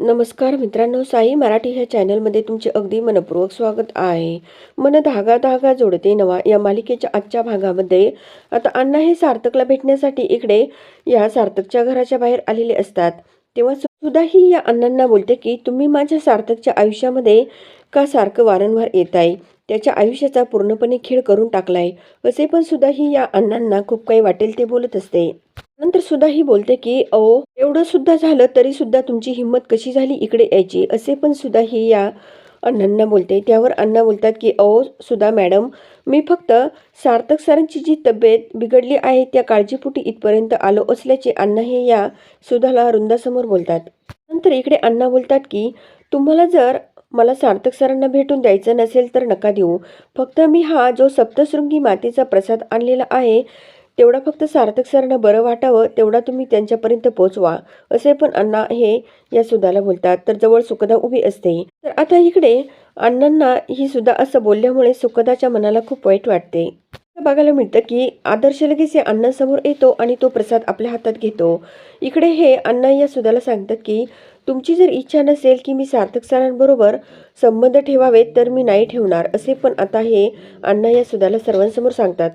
नमस्कार मित्रांनो साई मराठी ह्या चॅनलमध्ये तुमचे अगदी मनपूर्वक स्वागत आहे. मन धागा धागा जोडते नवा या मालिकेच्या आजच्या भागामध्ये. आता अण्णा हे सार्थकला भेटण्यासाठी इकडे या सार्थकच्या घराच्या बाहेर आलेले असतात. तेव्हा सुद्धा ही या अण्णांना बोलते की तुम्ही माझ्या सार्थकच्या आयुष्यामध्ये का सारखं वारंवार येत आहे त्याच्या आयुष्याचा पूर्णपणे खेळ करून टाकलाय. असे पण सुद्धा ही या अण्णांना खूप काही वाटेल ते बोलत असते. नंतर सुद्धा ही बोलते की अहो एवढं सुद्धा झालं तरी सुद्धा तुमची हिंमत कशी झाली इकडे यायची? असे पण सुद्धा ही या अण्णांना बोलते. त्यावर अण्णा बोलतात की अहो सुद्धा मॅडम मी फक्त सार्थक सरांची जी तब्येत बिघडली आहे त्या काळजीपोटी इथपर्यंत आलो असल्याचे अण्णा हे या सुधाला रुंदासमोर बोलतात. नंतर इकडे अण्णा बोलतात की तुम्हाला जर मला सार्थक सरांना भेटून द्यायचं नसेल तर नका देऊ. फक्त मी हा जो सप्तशृंगी मातेचा प्रसाद आणलेला आहे तेवढा फक्त सार्थक सरांना बरं वाटावं तेवढा तुम्ही त्यांच्यापर्यंत पोहोचवा असे पण अण्णा हे या सुधाला बोलतात. तर जवळ सुखदा उभी असते. तर आता इकडे अण्णांना ही सुद्धा असं बोलल्यामुळे सुखदाच्या मनाला खूप वाईट वाटते. बघायला मिळतं की आदर्श लगेच या अण्णांसमोर येतो आणि तो प्रसाद आपल्या हातात घेतो. इकडे हे अण्णा या सुधाला सांगतात की तुमची जर इच्छा नसेल की मी सार्थक सरांबरोबर संबंध ठेवावेत तर मी नाही ठेवणार असे पण आता हे अण्णा या सुधाला सर्वांसमोर सांगतात.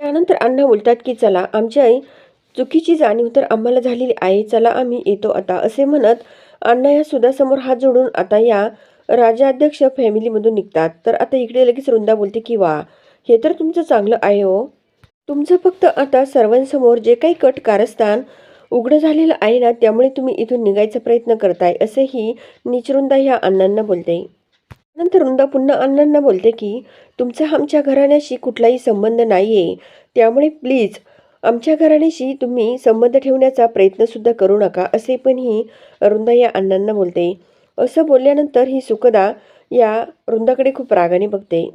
त्यानंतर अण्णा बोलतात की चला आमची आई चुकीची जाणीव तर आम्हाला झालेली आहे. चला आम्ही येतो आता. असे म्हणत अण्णा या सुधासमोर हात जोडून आता या राजाध्यक्ष फॅमिलीमधून निघतात. तर आता इकडे लगेच रुंदा बोलते की वा हे तर तुमचं चांगलं आहे हो. तुमचं फक्त आता सर्वांसमोर जे काही कट कारस्थान उघडं झालेलं आहे ना त्यामुळे तुम्ही इथून निघायचा प्रयत्न करताय असेही निचरुंदा ह्या अण्णांना बोलते. नंतर वृंदा पुन्हा अण्णांना बोलते की तुमचा आमच्या घराण्याशी कुठलाही संबंध नाही आहे त्यामुळे प्लीज आमच्या घराण्याशी तुम्ही संबंध ठेवण्याचा प्रयत्नसुद्धा करू नका असे पण ही वृंदा या अण्णांना बोलते. असं बोलल्यानंतर ही सुखदा या वृंदाकडे खूप रागाने बघते.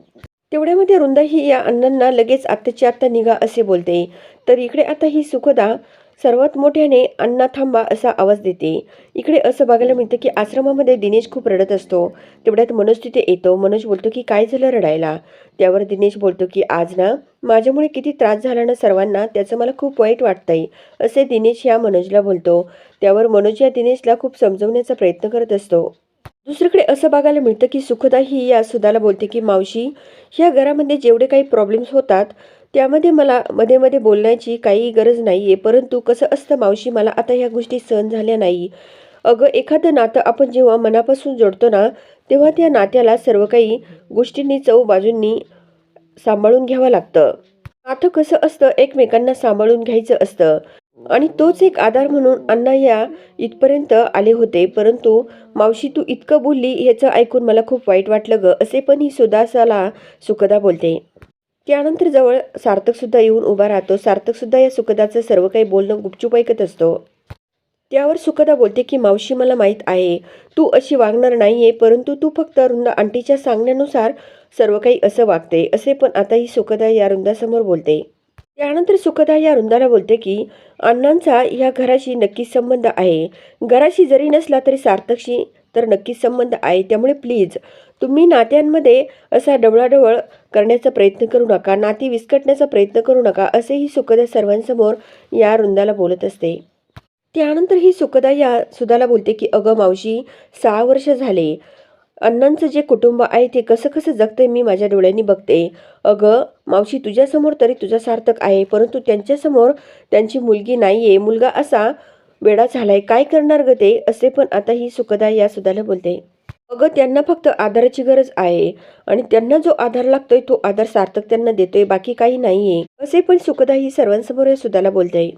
तेवढ्यामध्ये वृंदा ही या अण्णांना लगेच आत्ताची आत्ता निघा असे बोलते. तर इकडे आता ही सुखदा सर्वात मोठ्याने अण्णा थांबा असा आवाज देते. इकडे असं बघायला मिळतं की आश्रमामध्ये दिनेश खूप रडत असतो. तेवढ्यात मनोज तिथे येतो. मनोज बोलतो की काय झालं रडायला? त्यावर दिनेश बोलतो की आज ना माझ्यामुळे किती त्रास झाला ना सर्वांना त्याचं मला खूप वाईट वाटतंय. असे दिनेश या मनोजला बोलतो. त्यावर मनोज या दिनेशला खूप समजवण्याचा प्रयत्न करत असतो. दुसरीकडे असं बघायला मिळतं की सुखदा ही या सुदाला बोलते की मावशी ह्या घरामध्ये जेवढे काही प्रॉब्लेम्स होतात त्यामध्ये मला मध्ये मध्ये बोलण्याची काही गरज नाही आहे परंतु कसं असतं मावशी मला आता ह्या गोष्टी सहन झाल्या नाही. अगं एखादं नातं आपण जेव्हा मनापासून जोडतो ना तेव्हा त्या नात्याला सर्व काही गोष्टींनी चव बाजूंनी सांभाळून घ्यावं लागतं. नातं कसं असतं एकमेकांना सांभाळून घ्यायचं असतं. आणि तोच एक आधार म्हणून अण्णा या इथपर्यंत आले होते. परंतु मावशी तू इतकं बोलली ह्याचं ऐकून मला खूप वाईट वाटलं गं असे पण ही सुदासाला सुखदा बोलते. त्यानंतर जवळ सार्थकसुद्धा येऊन उभा राहतो. सार्थकसुद्धा या सुखदाचं सर्व काही बोलणं गुपचूप ऐकत असतो. त्यावर सुखदा बोलते की मावशी मला माहीत आहे तू अशी वागणार नाही आहे परंतु तू फक्त रुंदा आंटीच्या सांगण्यानुसार सर्व काही असं वागते. असे पण आता ही सुखदा या रुंदासमोर बोलते. त्यानंतर सुखदा या रुंदाला बोलते की अण्णांचा ह्या घराशी नक्कीच संबंध आहे. घराशी जरी नसला तरी सार्थकशी तर नक्कीच संबंध आहे. त्यामुळे प्लीज तुम्ही नात्यांमध्ये असा डवळाडवळ करण्याचा प्रयत्न करू नका नाती विस्कटण्याचा प्रयत्न करू नका असेही सुखदा सर्वांसमोर या रुंदाला बोलत असते. त्यानंतर ही सुखदा या सुधाला बोलते की अगं मावशी सहा वर्ष झाले. अण्णांचं जे कुटुंब आहे ते कसं कसं जगतंय मी माझ्या डोळ्यांनी बघते. अगं मावशी तुझ्यासमोर तरी तुझा सार्थक आहे परंतु त्यांच्यासमोर त्यांची मुलगी नाही आहे मुलगा असा वेडा झालाय काय करणार ग ते? असे पण आता ही सुखदा या सुदाला बोलते. अगं त्यांना फक्त आधाराची गरज आहे आणि त्यांना जो आधार लागतोय तो आधार सार्थक त्यांना देतोय बाकी काही नाहीये. असे पण सुखदा ही सर्वांसमोर या सुदाला बोलते.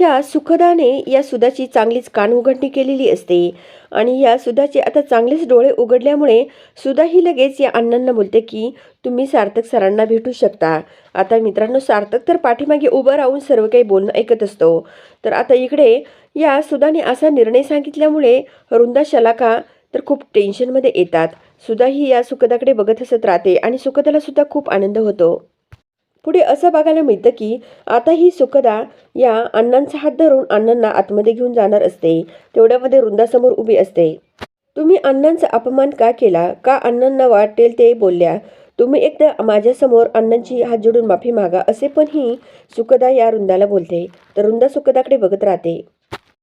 ह्या सुखदाने या सुधाची चांगलीच कान उघडणी केलेली असते. आणि या सुधाचे आता चांगलेच डोळे उघडल्यामुळे सुधा ही लगेच या अण्णांना बोलते की तुम्ही सार्थक सरांना भेटू शकता. आता मित्रांनो सार्थक तर पाठीमागे उभं राहून सर्व काही बोलणं ऐकत असतो. तर आता इकडे या सुधाने असा निर्णय सांगितल्यामुळे रुंदा शलाका तर खूप टेन्शनमध्ये येतात. सुधा ही या सुखदाकडे बघत असत राहते आणि सुखदाला सुद्धा खूप आनंद होतो. पुढे असं बघायला मिळतं की आता ही सुखदा या अण्णांचा हात धरून अण्णांना आतमध्ये घेऊन जाणार असते. तेवढ्यामध्ये रुंदासमोर उभी असते. तुम्ही अण्णांचा अपमान का केला? का अण्णांना वाटेल ते बोलल्या? तुम्ही एकदा माझ्यासमोर अण्णांची हात जोडून माफी मागा असे पण ही सुखदा या रुंदाला बोलते. तर रुंदा सुखदाकडे बघत राहते.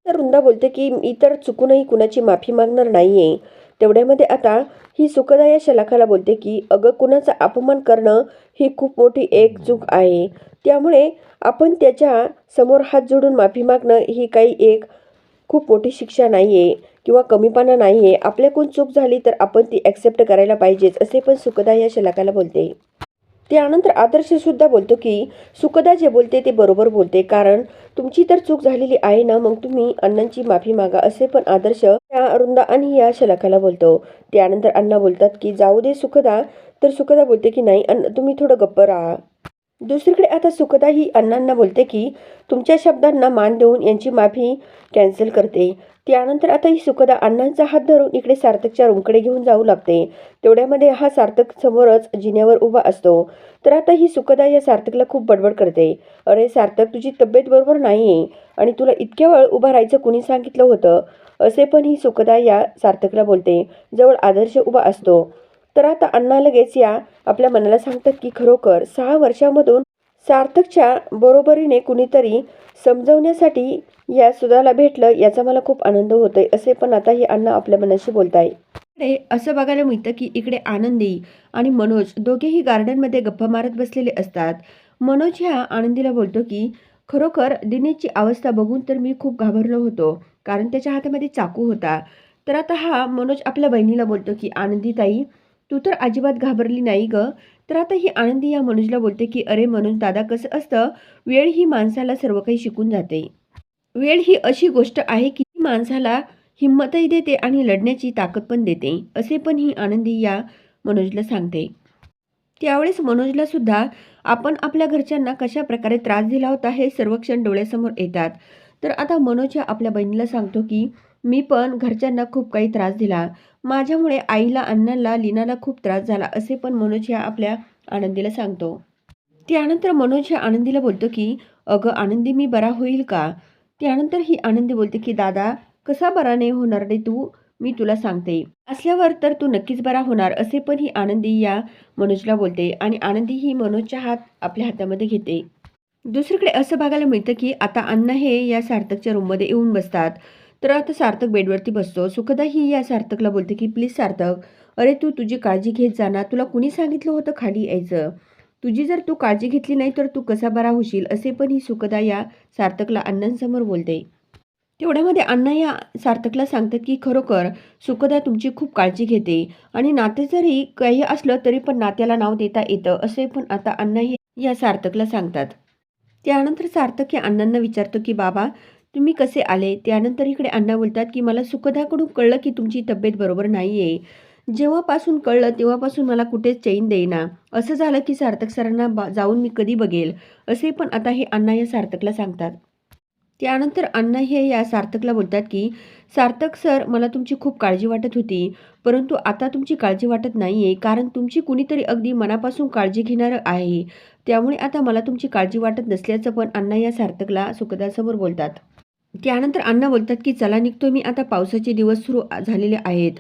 तर रुंदा बोलते की मी तर चुकूनही कुणाची माफी मागणार नाहीये. तेवढ्यामध्ये आता ही सुखदा या शलाखाला बोलते की अगं कुणाचा अपमान करणं ही खूप मोठी एक चूक आहे. त्यामुळे आपण त्याच्यासमोर हात जोडून माफी मागणं ही काही एक खूप मोठी शिक्षा नाही आहे किंवा कमीपणा नाही आहे आपल्याकडून चूक झाली तर आपण ती ॲक्सेप्ट करायला पाहिजेच असे पण सुखदा या शलाकाला बोलते. त्यानंतर आदर्शसुद्धा बोलतो की सुखदा जे बोलते ते बरोबर बोलते कारण तुमची तर चूक झालेली आहे ना मग तुम्ही अण्णांची माफी मागा असे पण आदर्श त्या अरुंदा आणि या शलाकाला बोलतो. त्यानंतर अण्णा बोलतात की जाऊ दे सुखदा तर सुखदा बोलते की नाही अण्णा तुम्ही थोडं गप्प राहा. दुसरीकडे आता सुखदा ही अण्णांना बोलते की तुमच्या शब्दांना मान देऊन यांची माफी कॅन्सल करते. त्यानंतर आता ही सुखदा अण्णांचा हात धरून इकडे सार्थकच्या रूमकडे घेऊन जाऊ लागते. तेवढ्यामध्ये हा सार्थक समोरच जिन्यावर उभा असतो. तर आता ही सुखदा या सार्थकला खूप बडबड करते. अरे सार्थक तुझी तब्येत बरोबर नाही आहे आणि तुला इतक्या वेळ उभा राहायचं कुणी सांगितलं होतं? असे पण ही सुखदा या सार्थकला बोलते. जवळ आदर्श उभा असतो. तर आता अण्णा लगेच या. आपल्या मनाला सांगतात की खरोखर सहा वर्षामधून सार्थकच्या बरोबरीने कुणीतरी समजवण्यासाठी या सुधाला भेटलं याचा मला खूप आनंद होतोय असे पण आता हे अण्णा आपल्या मनाशी बोलताय इकडे असं बघायला मिळतं की इकडे आनंदी आणि मनोज दोघेही गार्डनमध्ये गप्पा मारत बसलेले असतात. मनोज ह्या आनंदीला बोलतो की खरोखर दिनेशची अवस्था बघून तर मी खूप घाबरलो होतो कारण त्याच्या हातामध्ये चाकू होता. तर आता हा मनोज आपल्या बहिणीला बोलतो की आनंदी ताई तू तर अजिबात घाबरली नाही ग. तर आता ही आनंदी या मनोजला बोलते की अरे मनोज दादा कसं असतं? वेळ ही माणसाला सर्व काही शिकून जाते. वेळ ही अशी गोष्ट आहे की माणसाला हिंमतही देते आणि लढण्याची ताकद पण देते. असे पण ही आनंदी या मनोजला सांगते. त्यावेळेस मनोजला सुद्धा आपण आपल्या घरच्यांना कशा प्रकारे त्रास दिला होता हे सर्व क्षण डोळ्यासमोर येतात. तर आता मनोज या आपल्या बहिणीला सांगतो की मी पण घरच्यांना खूप काही त्रास दिला. माझ्यामुळे आईला अण्णाला लीनाला खूप त्रास झाला असे पण मनोज ह्या आपल्या आनंदीला सांगतो. त्यानंतर मनोज ह्या आनंदीला बोलतो की अगं आनंदी मी बरा होईल का? त्यानंतर ही आनंदी बोलते की दादा कसा बरा नाही होणार रे तू? मी तुला सांगते. असल्यावर तर तू नक्कीच बरा होणार असे पण ही आनंदी या मनोजला बोलते आणि आनंदी ही मनोजच्या हात आपल्या हातामध्ये घेते. दुसरीकडे असं बघायला मिळतं की आता अण्णा हे या सार्थकच्या रूममध्ये येऊन बसतात. तर आता सार्थक बेडवरती बसतो. सुखदा ही या सार्थकला बोलते की प्लीज सार्थक अरे तू तुझी काळजी घेत जा ना. तुला कुणी सांगितलं होतं खाली यायचं? तुझी जर तू काळजी घेतली नाही तर तू कसा बरा होशील? असे पण ही सुखदा या सार्थकला अण्णांसमोर बोलते. तेवढ्यामध्ये अण्णा या सार्थकला सांगतात की खरोखर सुखदा तुमची खूप काळजी घेते आणि नाते जरी काही असलं तरी पण नात्याला नाव देता येतं. असे पण आता अण्णा हे या सार्थकला सांगतात. त्यानंतर सार्थक या अण्णांना विचारतो की बाबा तुम्ही कसे आले? त्यानंतर इकडे अण्णा बोलतात की मला सुखदाकडून कळलं की तुमची तब्येत बरोबर नाही आहे जेव्हापासून कळलं तेव्हापासून मला कुठेच चैन देईना. असं झालं की सार्थक सरांना बा जाऊन मी कधी बघेल? असे पण आता हे अण्णा या सार्थकला सांगतात. त्यानंतर अण्णा हे या सार्थकला बोलतात की सार्थक सर मला तुमची खूप काळजी वाटत होती. परंतु आता तुमची काळजी वाटत नाही आहे कारण तुमची कुणीतरी अगदी मनापासून काळजी घेणारं आहे. त्यामुळे आता मला तुमची काळजी वाटत नसल्याचं पण अण्णा या सार्थकला सुखदासमोर बोलतात. त्यानंतर अण्णा बोलतात की चला निघतो मी. आता पावसाचे दिवस सुरू झालेले आहेत.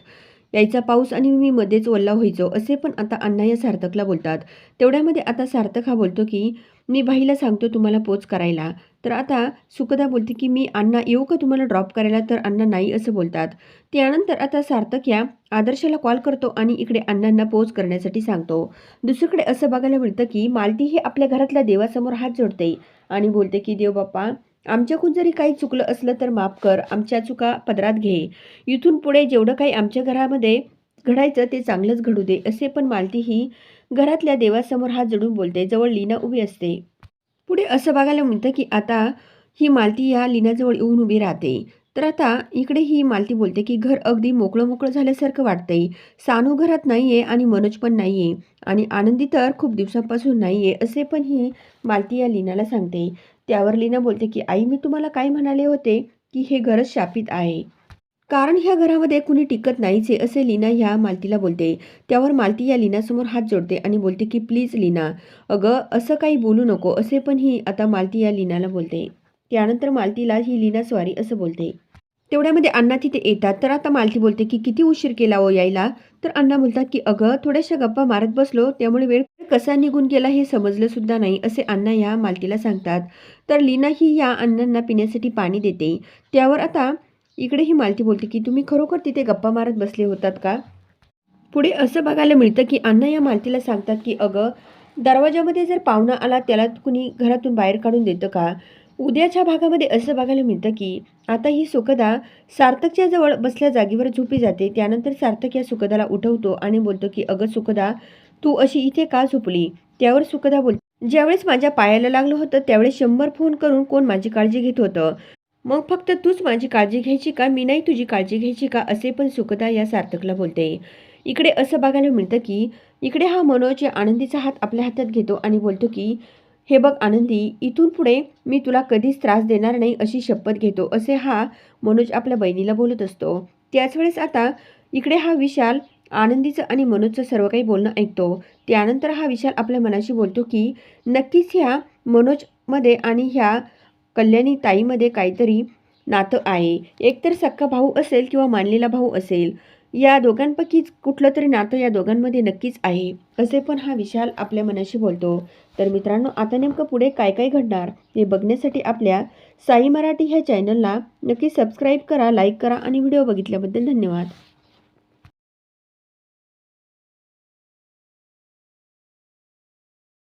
यायचा पाऊस आणि मी मध्येच वल्ला व्हायचो. असे पण आता अण्णा या सार्थकला बोलतात. तेवढ्यामध्ये आता सार्थक हा बोलतो की मी बाईला सांगतो तुम्हाला पोच करायला. तर आता सुखदा बोलते की मी अण्णा येऊ का तुम्हाला ड्रॉप करायला? तर अण्णा नाही असं बोलतात. त्यानंतर आता सार्थक या आदर्शाला कॉल करतो आणि इकडे अण्णांना पोच करण्यासाठी सांगतो. दुसरीकडे असं बघायला मिळतं की मालती ही आपल्या घरातल्या देवासमोर हात जोडते आणि बोलते की देव बाप्पा आमच्याकडून जरी काही चुकलं असलं तर माफ कर आमच्या चुका पदरात घे. इथून पुढे जेवढं काही आमच्या घरामध्ये घडायचं ते चांगलंच घडू दे असे पण मालती ही घरातल्या देवासमोर हात जोडून बोलते जवळ लीना उभी असते. पुढे असं बघायला मिळतं की आता ही मालती या लीनाजवळ येऊन उभी राहते. तर आता इकडे ही मालती बोलते की घर अगदी मोकळं मोकळं झाल्यासारखं वाटतंय. सानू घरात नाही आहे आणि मनोज पण नाही आहे आणि आनंदी तर खूप दिवसांपासून नाही आहे असे पण ही मालती या लीनाला सांगते. त्यावर लीना बोलते की आई मी तुम्हाला काय म्हणाले होते की हे घरच शापित आहे. कारण ह्या घरामध्ये कुणी टिकत नाहीच आहे असे लीना ह्या मालतीला बोलते. त्यावर मालती या लीनासमोर हात जोडते आणि बोलते की प्लीज लीना अगं असं काही बोलू नको. असे पण ही आता मालती या लीनाला बोलते. त्यानंतर मालतीला ही लीना स्वारी असं बोलते. तेवढ्यामध्ये अण्णा तिथे येतात. तर आता मालती बोलते की किती उशीर केला हो यायला? तर अण्णा बोलतात की अगं थोड्याशा गप्पा मारत बसलो. त्यामुळे वेळ कसा निघून गेला हे समजलं सुद्धा नाही असे अण्णा या मालतीला सांगतात. तर लीना ही या अण्णांना पिण्यासाठी पाणी देते. त्यावर आता इकडे ही मालती बोलते की तुम्ही खरोखर तिथे गप्पा मारत बसले होतात का? पुढे असं बघायला मिळतं की अण्णा या मालतीला सांगतात की अगं दरवाजामध्ये जर पाहुणा आला त्याला कुणी घरातून बाहेर काढून देतं का? उद्याच्या भागामध्ये असं बघायला मिळतं की आता ही सुखदा सार्थकच्या जवळ बसल्या जागेवर झोपी जाते. त्यानंतर सार्थक या सुखदाला उठवतो आणि बोलतो की अगं सुखदा तू अशी इथे का झोपली? त्यावर सुखदा बोल. ज्यावेळेस माझ्या पायाला लागलं होतं त्यावेळेस शंभर फोन करून कोण माझी काळजी घेत होतं. मग फक्त तूच माझी काळजी घ्यायची का? मी नाही तुझी काळजी घ्यायची का? असे पण सुखदा या सार्थकला बोलते. इकडे असं बघायला मिळतं की इकडे हा मनोज आनंदीचा हात आपल्या हातात घेतो आणि बोलतो की हे बघ आनंदी इथून पुढे मी तुला कधीच त्रास देणार नाही अशी शपथ घेतो असे हा मनोज आपल्या बहिणीला बोलत असतो. त्याच वेळेस आता इकडे हा विशाल आनंदीचं आणि मनोजचं सर्व काही बोलणं ऐकतो. त्यानंतर हा विशाल आपल्या मनाशी बोलतो की नक्कीच ह्या मनोजमध्ये आणि ह्या कल्याणी ताईमध्ये काहीतरी नातं आहे. एकतर सख्खा भाऊ असेल किंवा मानलेला भाऊ असेल. या दोघांपैकीच कुठलं तरी नातं या दोघांमध्ये नक्कीच आहे असे पण हा विशाल आपल्या मनाशी बोलतो. तर मित्रांनो आता नेमकं पुढे काय काय घडणार हे बघण्यासाठी आपल्या साई मराठी ह्या चॅनलला नक्की सबस्क्राईब करा लाईक करा आणि व्हिडिओ बघितल्याबद्दल धन्यवाद.